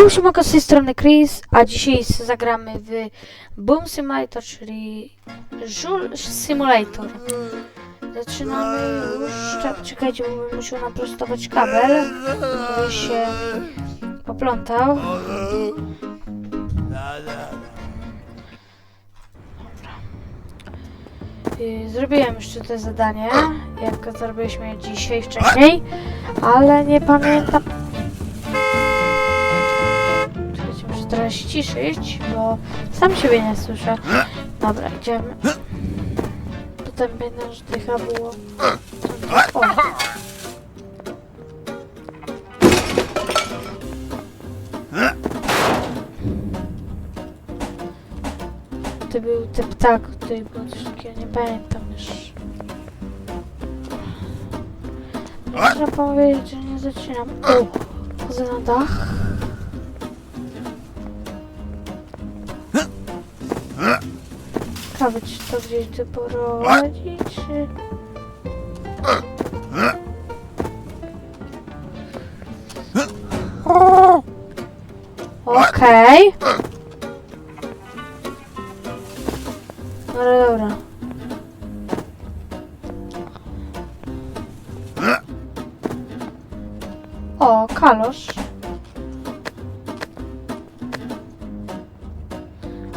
Yo, siemanko, z tej strony Chris, a dzisiaj zagramy w Boom Simulator, czyli Żul Simulator. Zaczynamy już, Czek- czekajcie, bo bym musiał naprostować kabel, który się poplątał. I Zrobiłem jeszcze to zadanie, jak zrobiliśmy dzisiaj wcześniej, ale nie pamiętam. Trochę ściszyć, bo sam siebie nie słyszę. Dobra, idziemy. Potem będę, że dycha było. O. To był ten ptak, który był coś takiego, nie pamiętam już. Można powiedzieć, że nie zaczynam. O, chodzę na dach. Ciekawe, czy to gdzieś doprowadzi, czy... Okej. Dobra,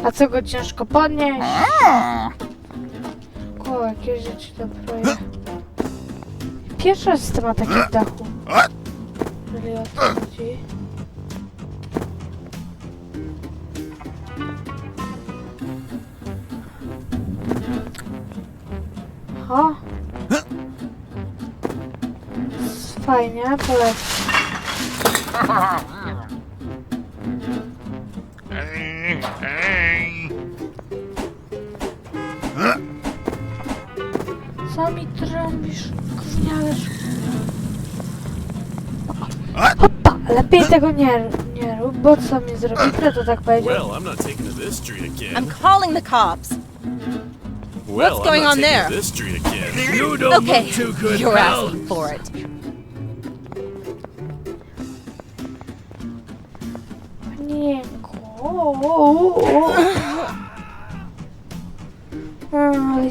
A co go ciężko podnieść? O, jakieś rzeczy do projektu. Pierwszy raz jestem na takim dachu. Jeżeli o to chodzi. Aha. Fajnie, polecam. Co mi trąbisz, gówniarz? Hopa, lepiej tego nie, nie rób, bo co mi zrobi, to tak powiedział? Well, I'm not taking to this street again. I'm calling the cops. well, what's I'm going not on there? to this street again. You don't Okay, look too good, you're pal. asking for it. Panienko.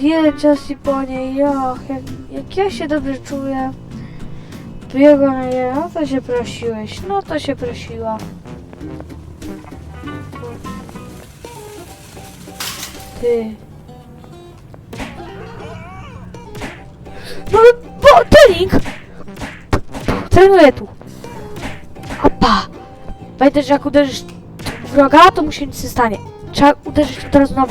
Jedziesz i po niej, jak, jak, jak ja się dobrze czuję. Biego na je, no to się prosiłeś, no to się prosiła. Ty. No, bo, trening! Trenuję tu. Opa! Pamiętaj, że jak uderzysz wroga, to mu się nic nie stanie. Trzeba uderzyć od razu na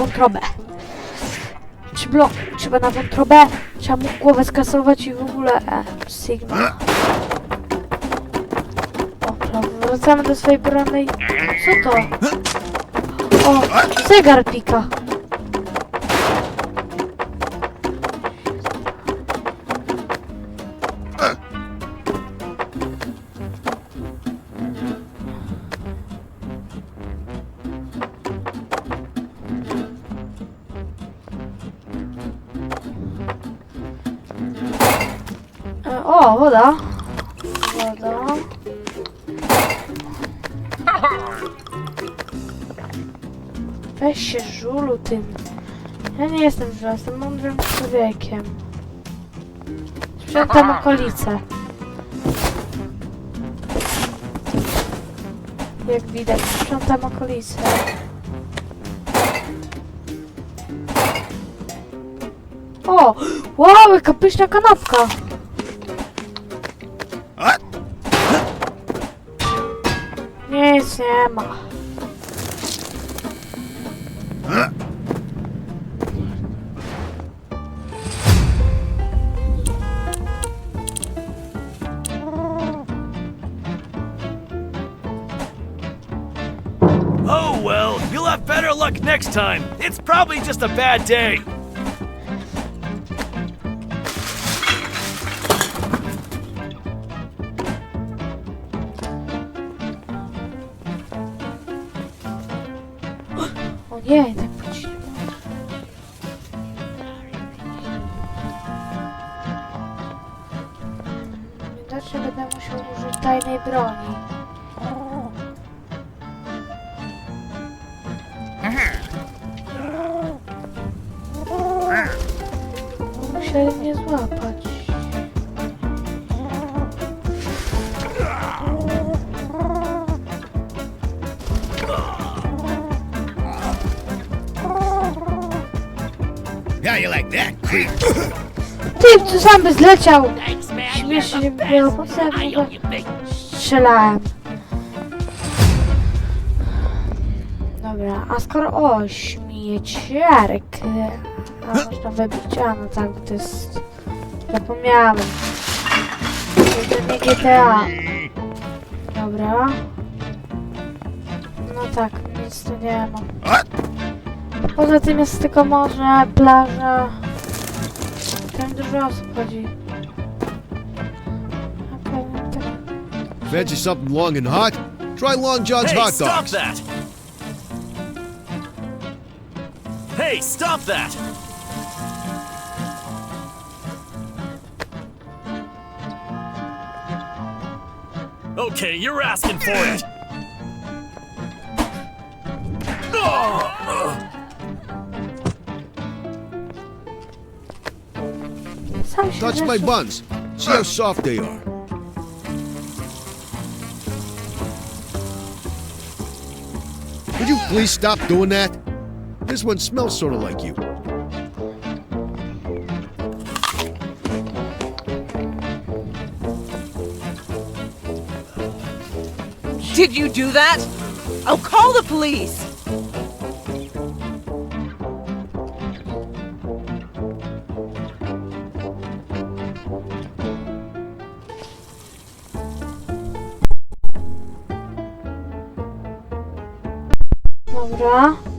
blok, trzeba na wątrobę, trzeba mu głowę skasować i w ogóle e, Sigma. Dobra, wracamy do swojej branej. Co to? O, zegar pika. Woda. Woda. Weź się żulu tym. Ja nie jestem żulu, jestem mądrym człowiekiem. Sprzątam okolice. Jak widać, sprzątam okolice. O! Wow, jaka pyszna kanapka! Oh well, you'll have better luck next time. It's probably just a bad day. że będę musiał użyć tajnej broni. Musieli mnie złapać. Ty, co sam by zleciał! Śmiesznie by było, po co ja w ogóle strzelałem. Dobra, a skoro o, śmieciarek. A można wybić, a no tak, to jest... Zapomniałem. To nie GTA. Dobra. No tak, nic tu nie ma. Poza tym jest tylko morze, plaża. Tam dużo osób chodzi. Fancy something long and hot? Try Long John's Hey, hot stop dogs. that! Hey, stop that! Okay, you're asking for it. Sam się Touch my buns. See how soft they are. Would you please stop doing that? This one smells sort of like you. Did you do that? I'll call the police. Dobra.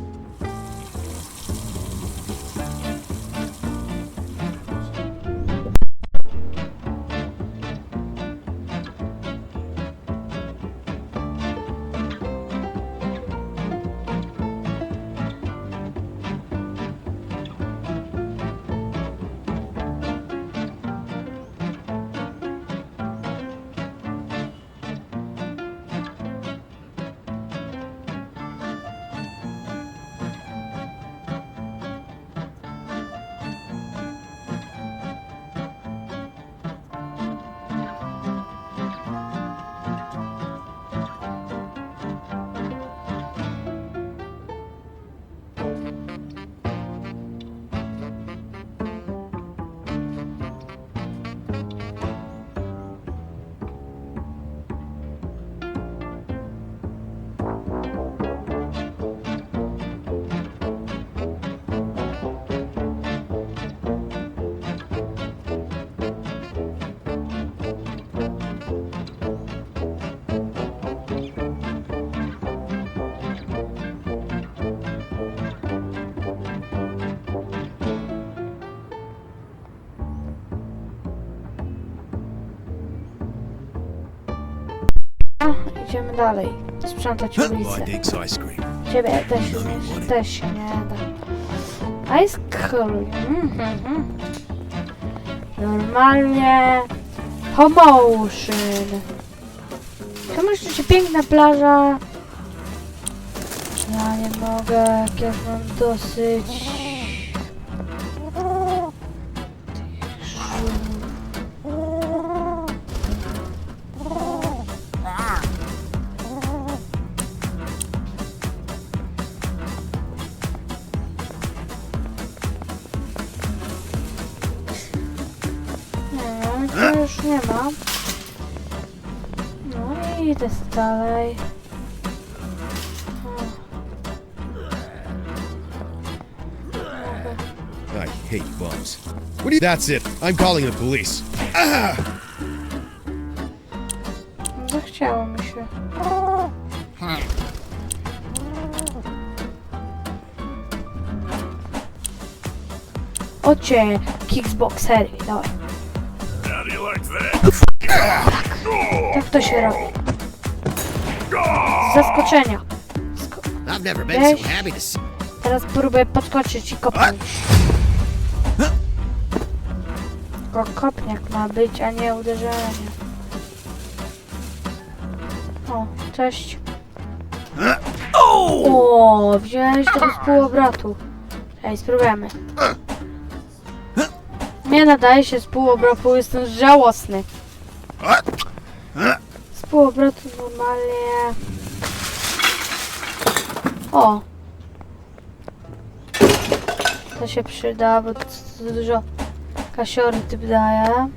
Dalej. Sprzątać Oh, ulicę. cream. Ciebie też, też się nie da. Ice cream. Mhm. Normalnie. Promotion. Czemu jeszcze piękna plaża? Ja nie mogę, jak ja mam dosyć. Nie ma. No i idę dalej. I hate bums. What do you? That's it. I'm calling the police. Ah! Zachciało mi się. Ocie, Kickboxery, dawaj. Do? Tak to się robi. Z zaskoczenia. Sko Weź. Teraz próbuję podskoczyć i kopnąć. Tylko kopniak ma być, a nie uderzenie. O, cześć. O, wziąłeś z pół obrotu. Ej, spróbujemy. Nie nadaje się z półobrotu, jestem żałosny. Z półobrotu normalnie... O! To się przyda, bo to, dużo kasiory typ daje.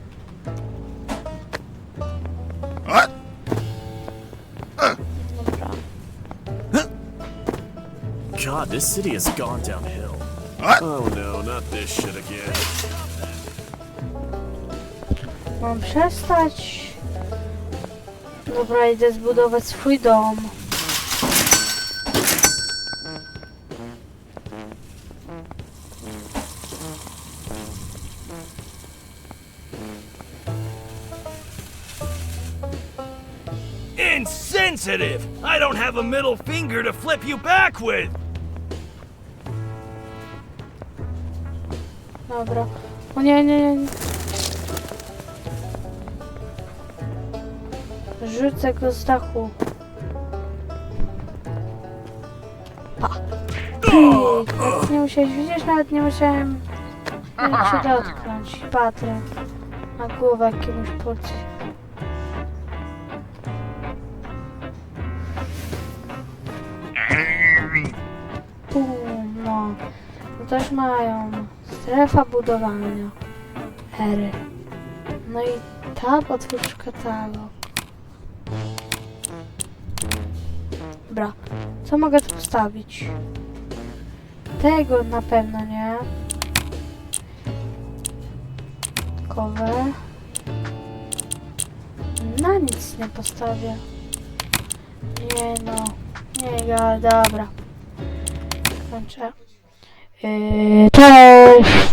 God, this city has gone downhill. Oh no, not this shit again. Mam przestać. Dobra, idę zbudować swój dom. Insensitive! I don't have a middle finger to flip you back with! Dobra. O nie, nie, nie. Rzucę go z dachu. Pa. Pyk. Nie musiałeś widzieć, nawet nie musiałem się dotknąć. Patrzę na głowę jakiemuś porcji. Pum, no. No też mają. Strefa budowania. Ery. No i tab, otwórz katalog. Dobra. Co mogę tu wstawić? Tego na pewno nie. Kowe. Na nic nie postawię. Nie no. Nie, ja, dobra. Kończę. Yy, cześć!